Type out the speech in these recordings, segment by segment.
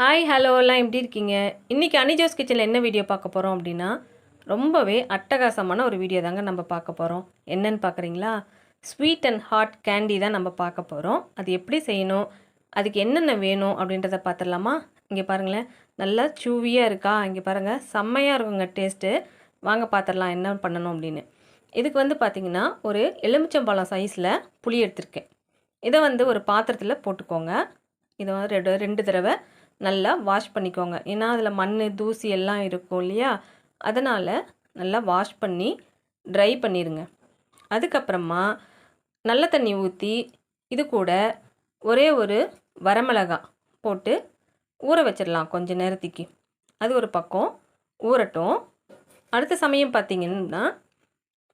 Hi ஹலோலாம் எப்படி இருக்கீங்க? இன்றைக்கி அனிஜோஸ் கிச்சனில் என்ன வீடியோ பார்க்க போகிறோம் அப்படின்னா ரொம்பவே அட்டகாசமான ஒரு வீடியோ தாங்க நம்ம பார்க்க போகிறோம் என்னன்னு பார்க்குறீங்களா? ஸ்வீட் அண்ட் ஹாட் கேண்டி தான் நம்ம பார்க்க போகிறோம் அது எப்படி செய்யணும்? அதுக்கு என்னென்ன வேணும் அப்படின்றத பார்த்துடலாமா? இங்கே பாருங்களேன். நல்லா சூவியாக இருக்கா? இங்கே பாருங்கள் செம்மையாக இருக்குங்க டேஸ்ட்டு வாங்க பார்த்துடலாம் என்ன பண்ணணும் அப்படின்னு. இதுக்கு வந்து பார்த்திங்கன்னா ஒரு எலுமிச்சம்பழம் சைஸில் புளி எடுத்திருக்கேன். இதை வந்து ஒரு பாத்திரத்தில் போட்டுக்கோங்க. இதை வந்து ரெண்டு ரெண்டு தடவை நல்லா வாஷ் பண்ணிக்கோங்க. ஏன்னா அதில் மண் தூசி எல்லாம் இருக்கும் இல்லையா? அதனால் நல்லா வாஷ் பண்ணி ட்ரை பண்ணிடுங்க அதுக்கப்புறமா நல்ல தண்ணி ஊற்றி இது கூட ஒரே ஒரு வரமிளகா போட்டு ஊற வச்சிடலாம் கொஞ்ச நேரத்துக்கு. அது ஒரு பக்கம் ஊறட்டும். அடுத்த சமயம் பார்த்திங்கன்னா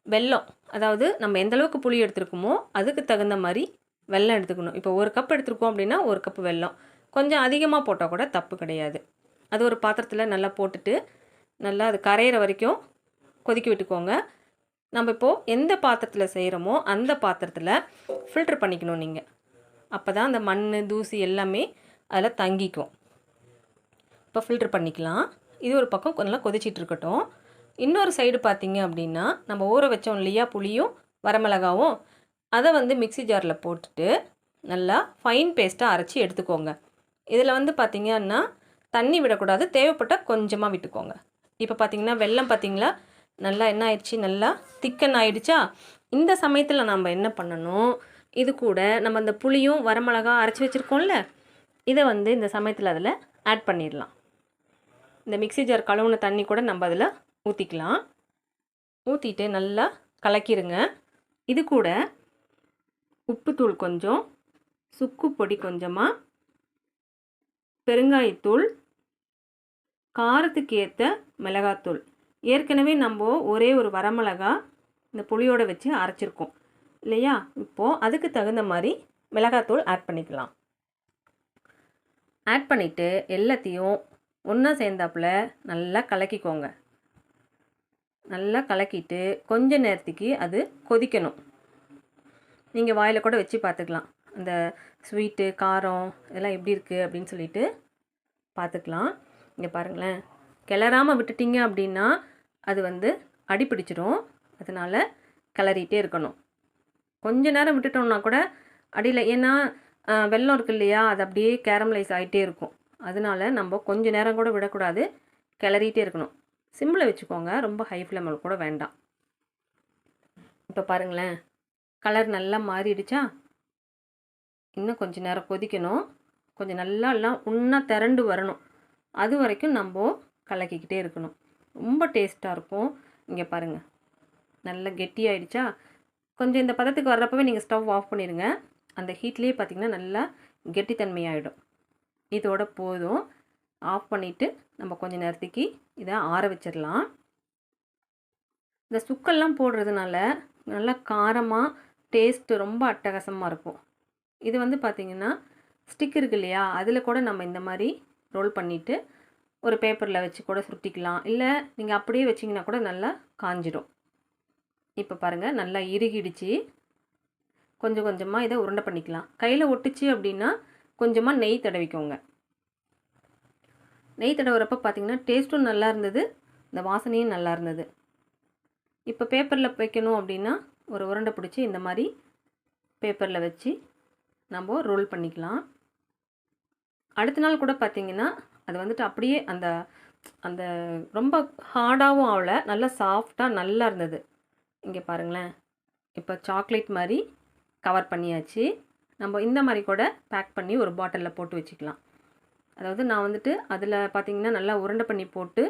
வெல்லம் அதாவது நம்ம எந்த அளவுக்கு புளி எடுத்துருக்கோமோ அதுக்கு தகுந்த மாதிரி வெல்லம் எடுத்துக்கணும். இப்போ ஒரு கப் எடுத்துருக்கோம் அப்படின்னா ஒரு கப் வெல்லம். கொஞ்சம் அதிகமாக போட்டால் கூட தப்பு கிடையாது. அது ஒரு பாத்திரத்தில் நல்லா போட்டுட்டு நல்லா அது கரையிற வரைக்கும் கொதிக்க விட்டுக்கோங்க. நம்ம இப்போது எந்த பாத்திரத்தில் செய்கிறோமோ அந்த பாத்திரத்தில் ஃபில்ட்ரு பண்ணிக்கணும் நீங்கள் அப்போ தான் அந்த மண் தூசி எல்லாமே அதில் தங்கிக்கும். இப்போ ஃபில்ட்ரு பண்ணிக்கலாம். இது ஒரு பக்கம் நல்லா கொதிச்சிட்டு இருக்கட்டும். இன்னொரு சைடு பார்த்தீங்க அப்படின்னா நம்ம ஊற வச்சோம் இல்லையா புளியும் வரமிளகாவும் அதை வந்து மிக்ஸி ஜாரில் போட்டுட்டு நல்லா ஃபைன் பேஸ்ட்டாக அரைச்சி எடுத்துக்கோங்க. இதில் வந்து பார்த்திங்கன்னா தண்ணி விடக்கூடாது தேவைப்பட்டால் கொஞ்சமாக விட்டுக்கோங்க. இப்போ பார்த்திங்கன்னா வெல்லம் பார்த்திங்களா? நல்லா என்ன ஆயிடுச்சு? நல்லா திக்கன் ஆயிடுச்சா? இந்த சமயத்தில் நம்ம என்ன பண்ணணும்? இது கூட நம்ம அந்த புளியும் வரமிளகா அரைச்சி வச்சுருக்கோம்ல இதை வந்து இந்த சமயத்தில் அதில் ஆட் பண்ணிடலாம். இந்த மிக்ஸி ஜார் கழுவுன தண்ணி கூட நம்ம அதில் ஊற்றிக்கலாம் ஊற்றிட்டு நல்லா கலக்கிடுங்க இது கூட உப்புத்தூள் கொஞ்சம் சுக்கு பொடி கொஞ்சமாக பெருங்காயத்தூள் காரத்துக்கு ஏற்ற மிளகாத்தூள். ஏற்கனவே நம்ம ஒரே ஒரு வரமிளகா இந்த புளியோட வச்சு அரைச்சிருக்கோம். இல்லையா? இப்போது அதுக்கு தகுந்த மாதிரி மிளகாத்தூள் ஆட் பண்ணிக்கலாம். ஆட் பண்ணிவிட்டு எல்லாத்தையும் ஒன்றா சேர்ந்தாப்புல நல்லா கலக்கிக்கோங்க. நல்லா கலக்கிட்டு கொஞ்ச நேரத்துக்கு அது கொதிக்கணும். நீங்கள் வாயில் கூட வச்சு பார்த்துக்கலாம். அந்த ஸ்வீட்டு காரம் இதெல்லாம் எப்படி இருக்குது அப்படின்னு சொல்லிட்டு பார்த்துக்கலாம். இங்கே பாருங்களேன். கிளறாமல் விட்டுட்டிங்க அப்படின்னா அது வந்து அடிப்பிடிச்சிடும் அதனால் கிளறிட்டே இருக்கணும். கொஞ்ச நேரம் விட்டுட்டோம்னா கூட அடியில் ஏன்னா வெள்ளம் இருக்கு இல்லையா? அது அப்படியே கேரமலைஸ் ஆகிட்டே இருக்கும். அதனால நம்ம கொஞ்ச நேரம் கூட விடக்கூடாது. கிளறிட்டே இருக்கணும். சிம்மில் வச்சுக்கோங்க. ரொம்ப ஹை ஃப்ளேமில் கூட வேண்டாம். இப்போ பாருங்களேன். கலர் நல்லா மாறிடுச்சா? இன்னும் கொஞ்சம் நேரம் கொதிக்கணும். கொஞ்சம் நல்லா எல்லாம் ஒன்றா திரண்டு வரணும். அது வரைக்கும் நம்ம கலக்கிக்கிட்டே இருக்கணும். ரொம்ப டேஸ்ட்டாக இருக்கும். இங்கே பாருங்கள் நல்லா கெட்டியாயிடுச்சா? கொஞ்சம் இந்த பதத்துக்கு வர்றப்பவே நீங்கள் ஸ்டவ் ஆஃப் பண்ணிடுங்க அந்த ஹீட்லேயே பார்த்தீங்கன்னா நல்லா கெட்டித்தன்மையாகிடும் இதோட போதும். ஆஃப் பண்ணிவிட்டு நம்ம கொஞ்சம் நேரத்துக்கு இதை ஆற வச்சிடலாம் இந்த சுக்கெல்லாம் போடுறதுனால நல்லா காரமாக டேஸ்ட்டு ரொம்ப அட்டகாசமாக இருக்கும். இது வந்து பார்த்திங்கன்னா ஸ்டிக் இருக்கு இல்லையா? அதில் கூட நம்ம இந்த மாதிரி ரோல் பண்ணிவிட்டு ஒரு பேப்பரில் வச்சு கூட சுருட்டிக்கலாம். இல்லை நீங்கள் அப்படியே வச்சிங்கன்னா கூட நல்லா காஞ்சிடும். இப்போ பாருங்கள் நல்லா இறுகிடுச்சு. கொஞ்சம் கொஞ்சமாக இதை உருண்டை பண்ணிக்கலாம். கையில் ஒட்டுச்சு அப்படின்னா கொஞ்சமாக நெய் தடவிக்கோங்க. நெய் தடவுறப்ப பார்த்தீங்கன்னா டேஸ்ட்டும் நல்லா இருந்தது இந்த வாசனையும் நல்லா இருந்தது. இப்போ பேப்பரில் வைக்கணும் அப்படின்னா ஒரு உருண்டை பிடிச்சி இந்த மாதிரி பேப்பரில் வச்சு நம்ம ரோல் பண்ணிக்கலாம். அடுத்த நாள் கூட பார்த்தீங்கன்னா அது வந்துட்டு அப்படியே அந்த அந்த ரொம்ப ஹார்டாகவும் ஆகலை நல்லா சாஃப்டாக நல்லா இருந்தது. இங்கே பாருங்களேன். இப்போ சாக்லேட் மாதிரி கவர் பண்ணியாச்சு. நம்ம இந்த மாதிரி கூட பேக் பண்ணி ஒரு பாட்டிலில் போட்டு வச்சுக்கலாம். அதாவது நான் வந்துட்டு அதில் பார்த்தீங்கன்னா நல்லா உருண்டை பண்ணி போட்டு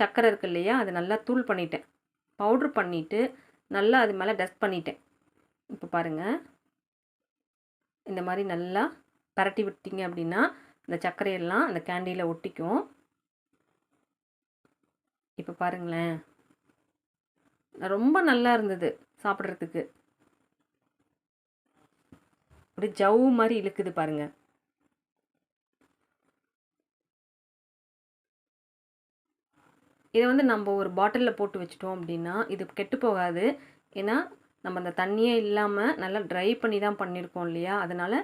சக்கரை இருக்கு இல்லையா அதை நல்லா தூள் பண்ணிட்டேன். பவுட்ரு பண்ணிவிட்டு நல்லா அது மேலே டஸ்ட் பண்ணிட்டேன். இப்போ பாருங்கள் இந்த மாதிரி நல்லா பரட்டி விட்டீங்க அப்படின்னா இந்த சர்க்கரையெல்லாம் அந்த கேண்டியில் ஒட்டிக்கும். இப்போ பாருங்களேன். ரொம்ப நல்லா இருந்தது சாப்பிட்றதுக்கு. அப்படியே ஜவ்வு மாதிரி இழுக்குது பாருங்க. இதை வந்து நம்ம ஒரு பாட்டிலில் போட்டு வச்சிட்டோம் அப்படின்னா இது கெட்டு போகாது. ஏன்னா நம்ம அந்த தண்ணியே இல்லாமல் நல்லா ட்ரை பண்ணி தான் பண்ணியிருக்கோம் இல்லையா? அதனால்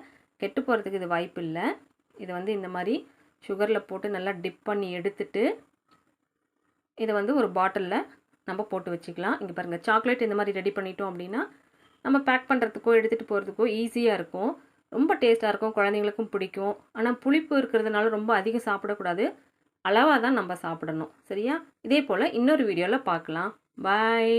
கெட்டு போகிறதுக்கு இது வாய்ப்பு இல்லை. இதை வந்து இந்த மாதிரி சுகரில் போட்டு நல்லா டிப் பண்ணி எடுத்துட்டு இதை வந்து ஒரு பாட்டிலில் நம்ம போட்டு வச்சுக்கலாம். இங்கே பாருங்கள் சாக்லேட் இந்த மாதிரி ரெடி பண்ணிட்டோம் அப்படின்னா நம்ம பேக் பண்ணுறதுக்கோ எடுத்துகிட்டு போகிறதுக்கோ ஈஸியாக இருக்கும். ரொம்ப டேஸ்ட்டாக இருக்கும் குழந்தைங்களுக்கும் பிடிக்கும். ஆனால் புளிப்பு இருக்கிறதுனால ரொம்ப அதிகம் சாப்பிடக்கூடாது. அளவாக தான் நம்ம சாப்பிடணும். சரியா? இதே போல் இன்னொரு வீடியோவில் பார்க்கலாம். பாய்